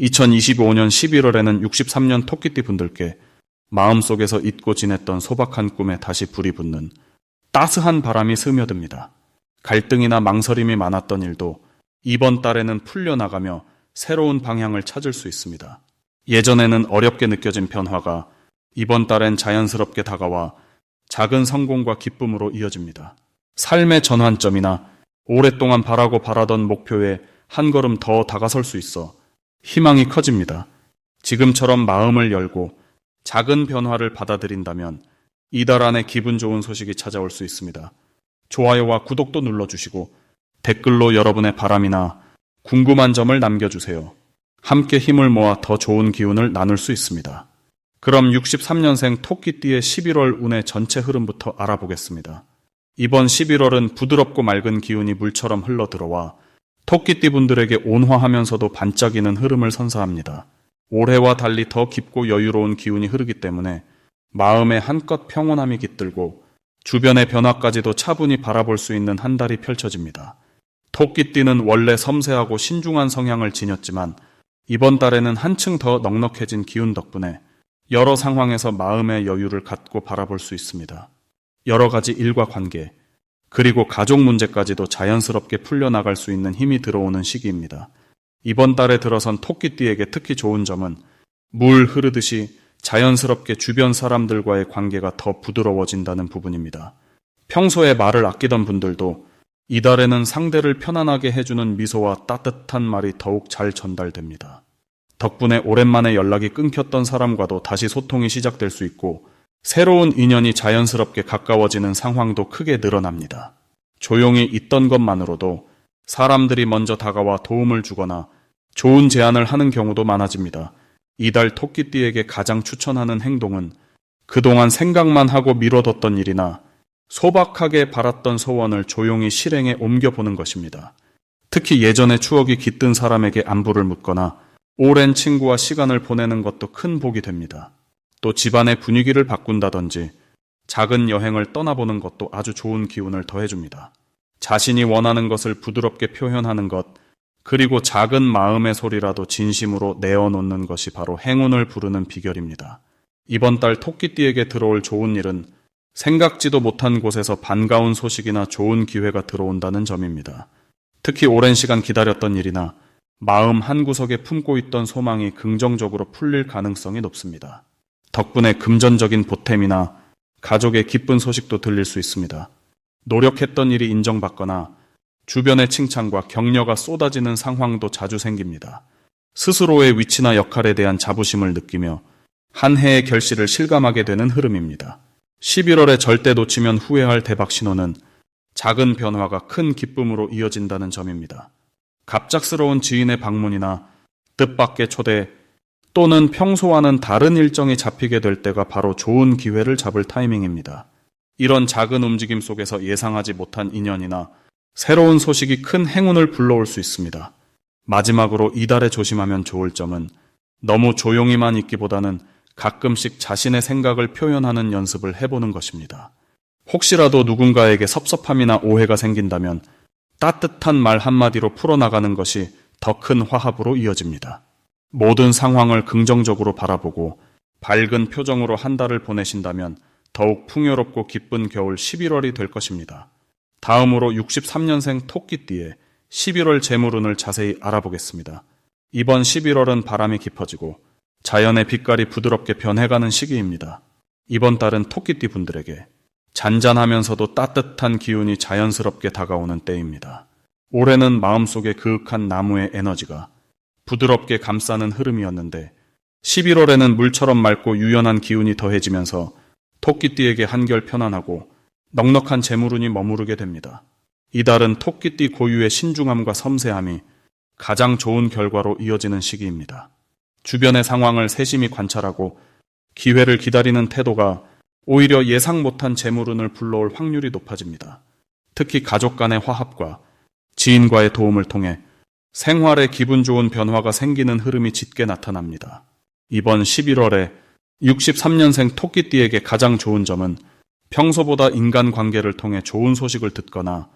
2025년 11월에는 63년 토끼띠 분들께 마음속에서 잊고 지냈던 소박한 꿈에 다시 불이 붙는 따스한 바람이 스며듭니다. 갈등이나 망설임이 많았던 일도 이번 달에는 풀려나가며 새로운 방향을 찾을 수 있습니다. 예전에는 어렵게 느껴진 변화가 이번 달엔 자연스럽게 다가와 작은 성공과 기쁨으로 이어집니다. 삶의 전환점이나 오랫동안 바라고 바라던 목표에 한 걸음 더 다가설 수 있어 희망이 커집니다. 지금처럼 마음을 열고 작은 변화를 받아들인다면 이달 안에 기분 좋은 소식이 찾아올 수 있습니다. 좋아요와 구독도 눌러주시고 댓글로 여러분의 바람이나 궁금한 점을 남겨주세요. 함께 힘을 모아 더 좋은 기운을 나눌 수 있습니다. 그럼 63년생 토끼띠의 11월 운의 전체 흐름부터 알아보겠습니다. 이번 11월은 부드럽고 맑은 기운이 물처럼 흘러 들어와 토끼띠 분들에게 온화하면서도 반짝이는 흐름을 선사합니다. 올해와 달리 더 깊고 여유로운 기운이 흐르기 때문에 마음에 한껏 평온함이 깃들고 주변의 변화까지도 차분히 바라볼 수 있는 한 달이 펼쳐집니다. 토끼띠는 원래 섬세하고 신중한 성향을 지녔지만 이번 달에는 한층 더 넉넉해진 기운 덕분에 여러 상황에서 마음의 여유를 갖고 바라볼 수 있습니다. 여러 가지 일과 관계, 그리고 가족 문제까지도 자연스럽게 풀려나갈 수 있는 힘이 들어오는 시기입니다. 이번 달에 들어선 토끼띠에게 특히 좋은 점은 물 흐르듯이 자연스럽게 주변 사람들과의 관계가 더 부드러워진다는 부분입니다. 평소에 말을 아끼던 분들도 이달에는 상대를 편안하게 해주는 미소와 따뜻한 말이 더욱 잘 전달됩니다. 덕분에 오랜만에 연락이 끊겼던 사람과도 다시 소통이 시작될 수 있고 새로운 인연이 자연스럽게 가까워지는 상황도 크게 늘어납니다. 조용히 있던 것만으로도 사람들이 먼저 다가와 도움을 주거나 좋은 제안을 하는 경우도 많아집니다. 이달 토끼띠에게 가장 추천하는 행동은 그동안 생각만 하고 미뤄뒀던 일이나 소박하게 바랐던 소원을 조용히 실행에 옮겨보는 것입니다. 특히 예전의 추억이 깃든 사람에게 안부를 묻거나 오랜 친구와 시간을 보내는 것도 큰 복이 됩니다. 또 집안의 분위기를 바꾼다든지 작은 여행을 떠나보는 것도 아주 좋은 기운을 더해줍니다. 자신이 원하는 것을 부드럽게 표현하는 것, 그리고 작은 마음의 소리라도 진심으로 내어놓는 것이 바로 행운을 부르는 비결입니다. 이번 달 토끼띠에게 들어올 좋은 일은 생각지도 못한 곳에서 반가운 소식이나 좋은 기회가 들어온다는 점입니다. 특히 오랜 시간 기다렸던 일이나 마음 한구석에 품고 있던 소망이 긍정적으로 풀릴 가능성이 높습니다. 덕분에 금전적인 보탬이나 가족의 기쁜 소식도 들릴 수 있습니다. 노력했던 일이 인정받거나 주변의 칭찬과 격려가 쏟아지는 상황도 자주 생깁니다. 스스로의 위치나 역할에 대한 자부심을 느끼며 한 해의 결실을 실감하게 되는 흐름입니다. 11월에 절대 놓치면 후회할 대박 신호는 작은 변화가 큰 기쁨으로 이어진다는 점입니다. 갑작스러운 지인의 방문이나 뜻밖의 초대 또는 평소와는 다른 일정이 잡히게 될 때가 바로 좋은 기회를 잡을 타이밍입니다. 이런 작은 움직임 속에서 예상하지 못한 인연이나 새로운 소식이 큰 행운을 불러올 수 있습니다. 마지막으로 이달에 조심하면 좋을 점은 너무 조용히만 있기보다는 가끔씩 자신의 생각을 표현하는 연습을 해보는 것입니다. 혹시라도 누군가에게 섭섭함이나 오해가 생긴다면 따뜻한 말 한마디로 풀어나가는 것이 더 큰 화합으로 이어집니다. 모든 상황을 긍정적으로 바라보고 밝은 표정으로 한 달을 보내신다면 더욱 풍요롭고 기쁜 겨울 11월이 될 것입니다. 다음으로 63년생 토끼띠의 11월 재물운을 자세히 알아보겠습니다. 이번 11월은 바람이 깊어지고 자연의 빛깔이 부드럽게 변해가는 시기입니다. 이번 달은 토끼띠 분들에게 잔잔하면서도 따뜻한 기운이 자연스럽게 다가오는 때입니다. 올해는 마음속에 그윽한 나무의 에너지가 부드럽게 감싸는 흐름이었는데 11월에는 물처럼 맑고 유연한 기운이 더해지면서 토끼띠에게 한결 편안하고 넉넉한 재물운이 머무르게 됩니다. 이달은 토끼띠 고유의 신중함과 섬세함이 가장 좋은 결과로 이어지는 시기입니다. 주변의 상황을 세심히 관찰하고 기회를 기다리는 태도가 오히려 예상 못한 재물운을 불러올 확률이 높아집니다. 특히 가족 간의 화합과 지인과의 도움을 통해 생활에 기분 좋은 변화가 생기는 흐름이 짙게 나타납니다. 이번 11월에 63년생 토끼띠에게 가장 좋은 점은 평소보다 인간관계를 통해 좋은 소식을 듣거나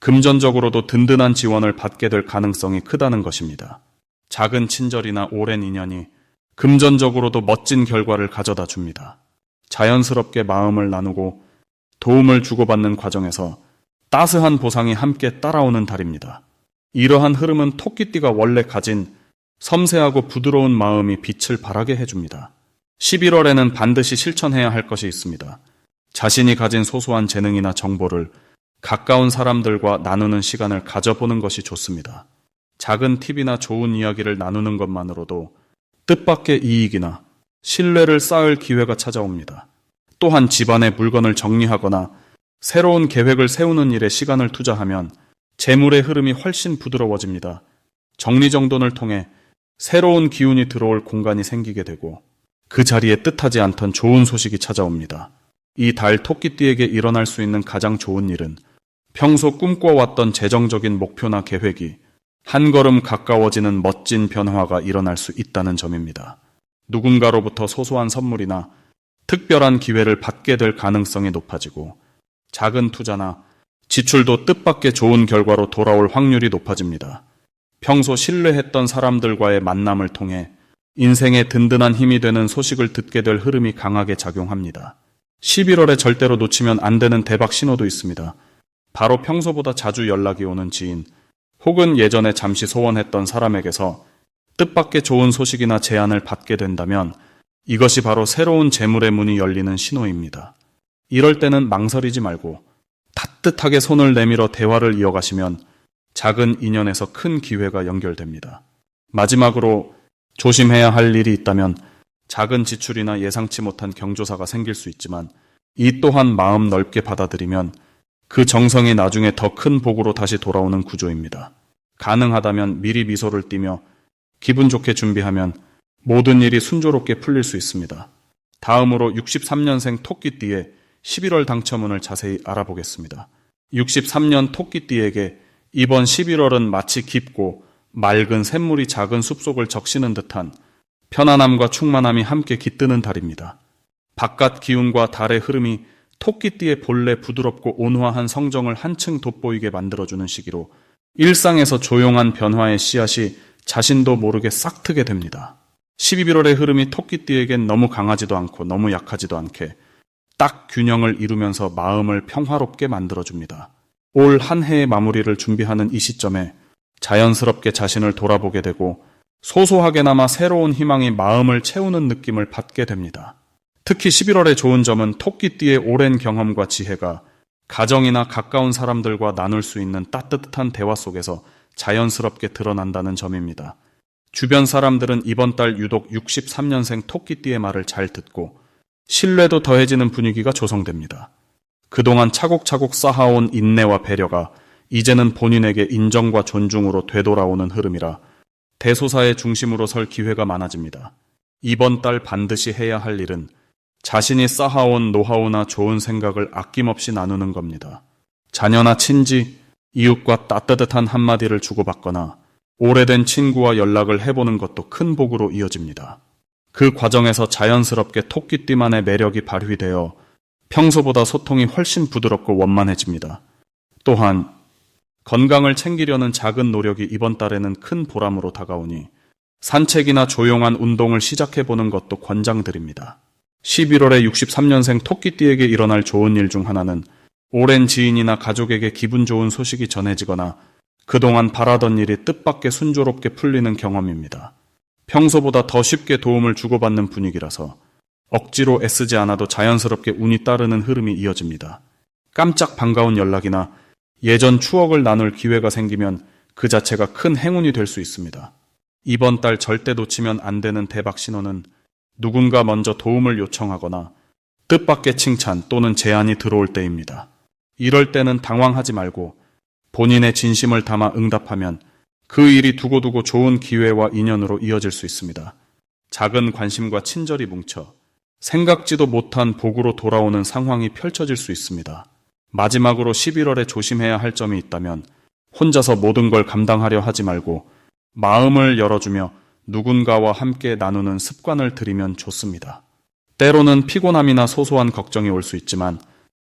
금전적으로도 든든한 지원을 받게 될 가능성이 크다는 것입니다. 작은 친절이나 오랜 인연이 금전적으로도 멋진 결과를 가져다 줍니다. 자연스럽게 마음을 나누고 도움을 주고받는 과정에서 따스한 보상이 함께 따라오는 달입니다. 이러한 흐름은 토끼띠가 원래 가진 섬세하고 부드러운 마음이 빛을 발하게 해줍니다. 11월에는 반드시 실천해야 할 것이 있습니다. 자신이 가진 소소한 재능이나 정보를 가까운 사람들과 나누는 시간을 가져보는 것이 좋습니다. 작은 팁이나 좋은 이야기를 나누는 것만으로도 뜻밖의 이익이나 신뢰를 쌓을 기회가 찾아옵니다. 또한 집안의 물건을 정리하거나 새로운 계획을 세우는 일에 시간을 투자하면 재물의 흐름이 훨씬 부드러워집니다. 정리정돈을 통해 새로운 기운이 들어올 공간이 생기게 되고 그 자리에 뜻하지 않던 좋은 소식이 찾아옵니다. 이 달 토끼띠에게 일어날 수 있는 가장 좋은 일은 평소 꿈꿔왔던 재정적인 목표나 계획이 한 걸음 가까워지는 멋진 변화가 일어날 수 있다는 점입니다. 누군가로부터 소소한 선물이나 특별한 기회를 받게 될 가능성이 높아지고 작은 투자나 지출도 뜻밖의 좋은 결과로 돌아올 확률이 높아집니다. 평소 신뢰했던 사람들과의 만남을 통해 인생의 든든한 힘이 되는 소식을 듣게 될 흐름이 강하게 작용합니다. 11월에 절대로 놓치면 안 되는 대박 신호도 있습니다. 바로 평소보다 자주 연락이 오는 지인, 혹은 예전에 잠시 소원했던 사람에게서 뜻밖의 좋은 소식이나 제안을 받게 된다면 이것이 바로 새로운 재물의 문이 열리는 신호입니다. 이럴 때는 망설이지 말고 따뜻하게 손을 내밀어 대화를 이어가시면 작은 인연에서 큰 기회가 연결됩니다. 마지막으로 조심해야 할 일이 있다면 작은 지출이나 예상치 못한 경조사가 생길 수 있지만 이 또한 마음 넓게 받아들이면 그 정성이 나중에 더 큰 복으로 다시 돌아오는 구조입니다. 가능하다면 미리 미소를 띠며 기분 좋게 준비하면 모든 일이 순조롭게 풀릴 수 있습니다. 다음으로 63년생 토끼띠의 11월 당첨운을 자세히 알아보겠습니다. 63년 토끼띠에게 이번 11월은 마치 깊고 맑은 샘물이 작은 숲속을 적시는 듯한 편안함과 충만함이 함께 깃드는 달입니다. 바깥 기운과 달의 흐름이 토끼띠의 본래 부드럽고 온화한 성정을 한층 돋보이게 만들어주는 시기로 일상에서 조용한 변화의 씨앗이 자신도 모르게 싹 트게 됩니다. 12월의 흐름이 토끼띠에겐 너무 강하지도 않고 너무 약하지도 않게 딱 균형을 이루면서 마음을 평화롭게 만들어줍니다. 올 한 해의 마무리를 준비하는 이 시점에 자연스럽게 자신을 돌아보게 되고 소소하게나마 새로운 희망이 마음을 채우는 느낌을 받게 됩니다. 특히 11월의 좋은 점은 토끼띠의 오랜 경험과 지혜가 가정이나 가까운 사람들과 나눌 수 있는 따뜻한 대화 속에서 자연스럽게 드러난다는 점입니다. 주변 사람들은 이번 달 유독 63년생 토끼띠의 말을 잘 듣고 신뢰도 더해지는 분위기가 조성됩니다. 그동안 차곡차곡 쌓아온 인내와 배려가 이제는 본인에게 인정과 존중으로 되돌아오는 흐름이라 대소사의 중심으로 설 기회가 많아집니다. 이번 달 반드시 해야 할 일은 자신이 쌓아온 노하우나 좋은 생각을 아낌없이 나누는 겁니다. 자녀나 친지, 이웃과 따뜻한 한마디를 주고받거나 오래된 친구와 연락을 해보는 것도 큰 복으로 이어집니다. 그 과정에서 자연스럽게 토끼띠만의 매력이 발휘되어 평소보다 소통이 훨씬 부드럽고 원만해집니다. 또한 건강을 챙기려는 작은 노력이 이번 달에는 큰 보람으로 다가오니 산책이나 조용한 운동을 시작해보는 것도 권장드립니다. 11월에 63년생 토끼띠에게 일어날 좋은 일 중 하나는 오랜 지인이나 가족에게 기분 좋은 소식이 전해지거나 그동안 바라던 일이 뜻밖의 순조롭게 풀리는 경험입니다. 평소보다 더 쉽게 도움을 주고받는 분위기라서 억지로 애쓰지 않아도 자연스럽게 운이 따르는 흐름이 이어집니다. 깜짝 반가운 연락이나 예전 추억을 나눌 기회가 생기면 그 자체가 큰 행운이 될 수 있습니다. 이번 달 절대 놓치면 안 되는 대박 신호는 누군가 먼저 도움을 요청하거나 뜻밖의 칭찬 또는 제안이 들어올 때입니다. 이럴 때는 당황하지 말고 본인의 진심을 담아 응답하면 그 일이 두고두고 좋은 기회와 인연으로 이어질 수 있습니다. 작은 관심과 친절이 뭉쳐 생각지도 못한 복으로 돌아오는 상황이 펼쳐질 수 있습니다. 마지막으로 11월에 조심해야 할 점이 있다면 혼자서 모든 걸 감당하려 하지 말고 마음을 열어주며 누군가와 함께 나누는 습관을 들이면 좋습니다. 때로는 피곤함이나 소소한 걱정이 올 수 있지만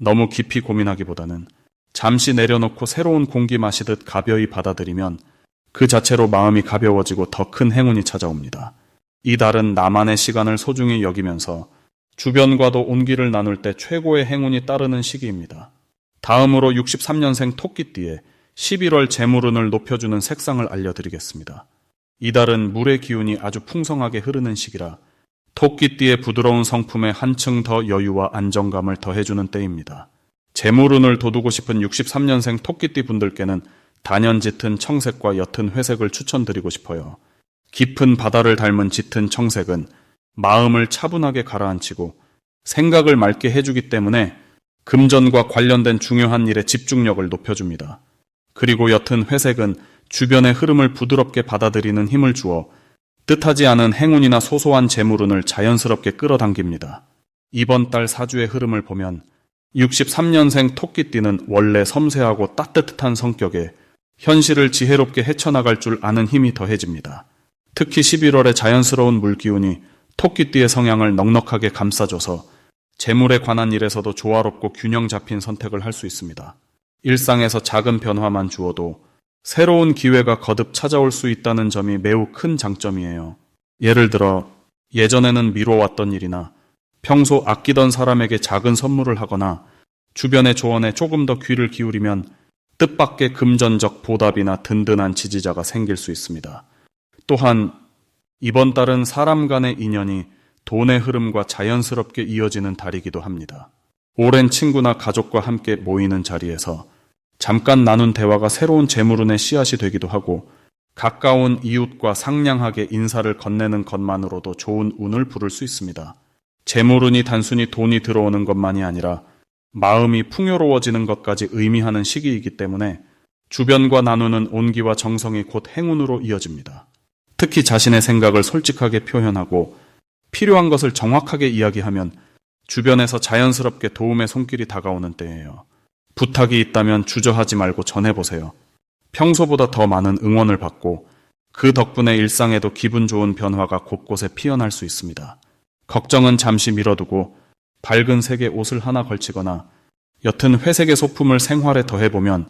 너무 깊이 고민하기보다는 잠시 내려놓고 새로운 공기 마시듯 가벼이 받아들이면 그 자체로 마음이 가벼워지고 더 큰 행운이 찾아옵니다. 이 달은 나만의 시간을 소중히 여기면서 주변과도 온기를 나눌 때 최고의 행운이 따르는 시기입니다. 다음으로 63년생 토끼띠의 11월 재물운을 높여주는 색상을 알려드리겠습니다. 이달은 물의 기운이 아주 풍성하게 흐르는 시기라 토끼띠의 부드러운 성품에 한층 더 여유와 안정감을 더해주는 때입니다. 재물운을 돋우고 싶은 63년생 토끼띠 분들께는 단연 짙은 청색과 옅은 회색을 추천드리고 싶어요. 깊은 바다를 닮은 짙은 청색은 마음을 차분하게 가라앉히고 생각을 맑게 해주기 때문에 금전과 관련된 중요한 일에 집중력을 높여줍니다. 그리고 옅은 회색은 주변의 흐름을 부드럽게 받아들이는 힘을 주어 뜻하지 않은 행운이나 소소한 재물운을 자연스럽게 끌어당깁니다. 이번 달 사주의 흐름을 보면 63년생 토끼띠는 원래 섬세하고 따뜻한 성격에 현실을 지혜롭게 헤쳐나갈 줄 아는 힘이 더해집니다. 특히 11월의 자연스러운 물기운이 토끼띠의 성향을 넉넉하게 감싸줘서 재물에 관한 일에서도 조화롭고 균형 잡힌 선택을 할 수 있습니다. 일상에서 작은 변화만 주어도 새로운 기회가 거듭 찾아올 수 있다는 점이 매우 큰 장점이에요. 예를 들어 예전에는 미뤄왔던 일이나 평소 아끼던 사람에게 작은 선물을 하거나 주변의 조언에 조금 더 귀를 기울이면 뜻밖의 금전적 보답이나 든든한 지지자가 생길 수 있습니다. 또한 이번 달은 사람 간의 인연이 돈의 흐름과 자연스럽게 이어지는 달이기도 합니다. 오랜 친구나 가족과 함께 모이는 자리에서 잠깐 나눈 대화가 새로운 재물운의 씨앗이 되기도 하고 가까운 이웃과 상냥하게 인사를 건네는 것만으로도 좋은 운을 부를 수 있습니다. 재물운이 단순히 돈이 들어오는 것만이 아니라 마음이 풍요로워지는 것까지 의미하는 시기이기 때문에 주변과 나누는 온기와 정성이 곧 행운으로 이어집니다. 특히 자신의 생각을 솔직하게 표현하고 필요한 것을 정확하게 이야기하면 주변에서 자연스럽게 도움의 손길이 다가오는 때예요. 부탁이 있다면 주저하지 말고 전해보세요. 평소보다 더 많은 응원을 받고 그 덕분에 일상에도 기분 좋은 변화가 곳곳에 피어날 수 있습니다. 걱정은 잠시 미뤄두고 밝은 색의 옷을 하나 걸치거나 옅은 회색의 소품을 생활에 더해보면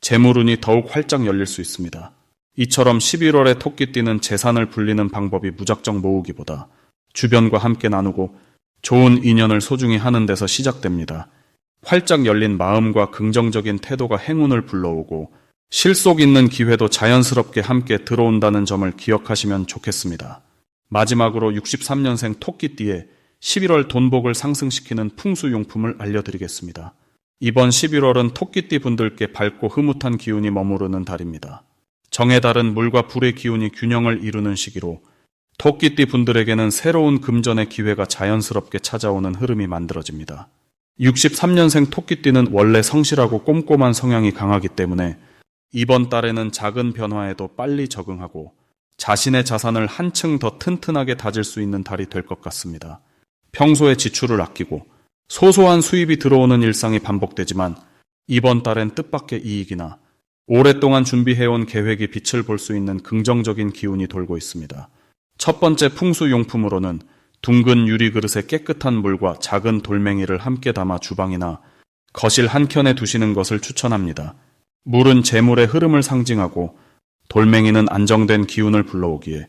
재물운이 더욱 활짝 열릴 수 있습니다. 이처럼 11월에 토끼띠는 재산을 불리는 방법이 무작정 모으기보다 주변과 함께 나누고 좋은 인연을 소중히 하는 데서 시작됩니다. 활짝 열린 마음과 긍정적인 태도가 행운을 불러오고 실속 있는 기회도 자연스럽게 함께 들어온다는 점을 기억하시면 좋겠습니다. 마지막으로 63년생 토끼띠의 11월 돈복을 상승시키는 풍수용품을 알려드리겠습니다. 이번 11월은 토끼띠 분들께 밝고 흐뭇한 기운이 머무르는 달입니다. 정에 따른 물과 불의 기운이 균형을 이루는 시기로 토끼띠 분들에게는 새로운 금전의 기회가 자연스럽게 찾아오는 흐름이 만들어집니다. 63년생 토끼띠는 원래 성실하고 꼼꼼한 성향이 강하기 때문에 이번 달에는 작은 변화에도 빨리 적응하고 자신의 자산을 한층 더 튼튼하게 다질 수 있는 달이 될 것 같습니다. 평소에 지출을 아끼고 소소한 수입이 들어오는 일상이 반복되지만 이번 달엔 뜻밖의 이익이나 오랫동안 준비해온 계획이 빛을 볼 수 있는 긍정적인 기운이 돌고 있습니다. 첫 번째 풍수용품으로는 둥근 유리 그릇에 깨끗한 물과 작은 돌멩이를 함께 담아 주방이나 거실 한켠에 두시는 것을 추천합니다. 물은 재물의 흐름을 상징하고 돌멩이는 안정된 기운을 불러오기에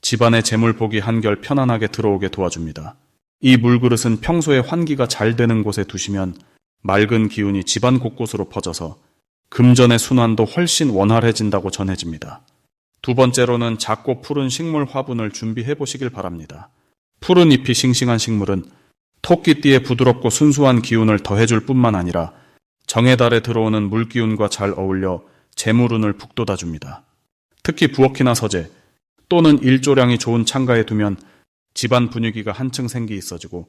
집안의 재물복이 한결 편안하게 들어오게 도와줍니다. 이 물그릇은 평소에 환기가 잘 되는 곳에 두시면 맑은 기운이 집안 곳곳으로 퍼져서 금전의 순환도 훨씬 원활해진다고 전해집니다. 두 번째로는 작고 푸른 식물 화분을 준비해 보시길 바랍니다. 푸른 잎이 싱싱한 식물은 토끼띠의 부드럽고 순수한 기운을 더해줄 뿐만 아니라 정의 달에 들어오는 물기운과 잘 어울려 재물운을 북돋아줍니다. 특히 부엌이나 서재 또는 일조량이 좋은 창가에 두면 집안 분위기가 한층 생기 있어지고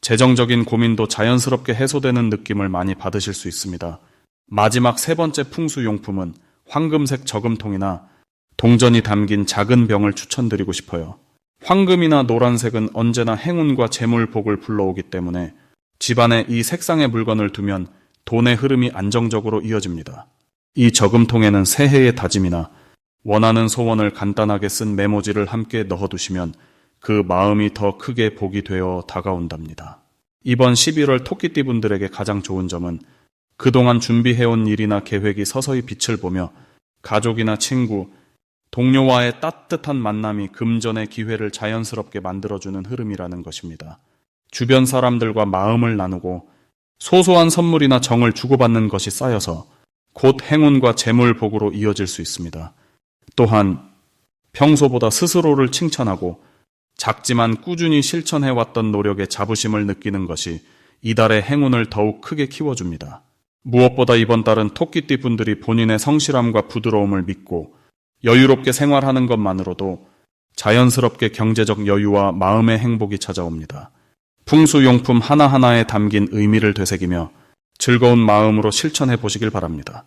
재정적인 고민도 자연스럽게 해소되는 느낌을 많이 받으실 수 있습니다. 마지막 세 번째 풍수용품은 황금색 저금통이나 동전이 담긴 작은 병을 추천드리고 싶어요. 황금이나 노란색은 언제나 행운과 재물복을 불러오기 때문에 집안에 이 색상의 물건을 두면 돈의 흐름이 안정적으로 이어집니다. 이 저금통에는 새해의 다짐이나 원하는 소원을 간단하게 쓴 메모지를 함께 넣어두시면 그 마음이 더 크게 복이 되어 다가온답니다. 이번 11월 토끼띠 분들에게 가장 좋은 점은 그동안 준비해온 일이나 계획이 서서히 빛을 보며 가족이나 친구, 동료와의 따뜻한 만남이 금전의 기회를 자연스럽게 만들어주는 흐름이라는 것입니다. 주변 사람들과 마음을 나누고 소소한 선물이나 정을 주고받는 것이 쌓여서 곧 행운과 재물 복으로 이어질 수 있습니다. 또한 평소보다 스스로를 칭찬하고 작지만 꾸준히 실천해왔던 노력에 자부심을 느끼는 것이 이달의 행운을 더욱 크게 키워줍니다. 무엇보다 이번 달은 토끼띠 분들이 본인의 성실함과 부드러움을 믿고 여유롭게 생활하는 것만으로도 자연스럽게 경제적 여유와 마음의 행복이 찾아옵니다. 풍수용품 하나하나에 담긴 의미를 되새기며 즐거운 마음으로 실천해 보시길 바랍니다.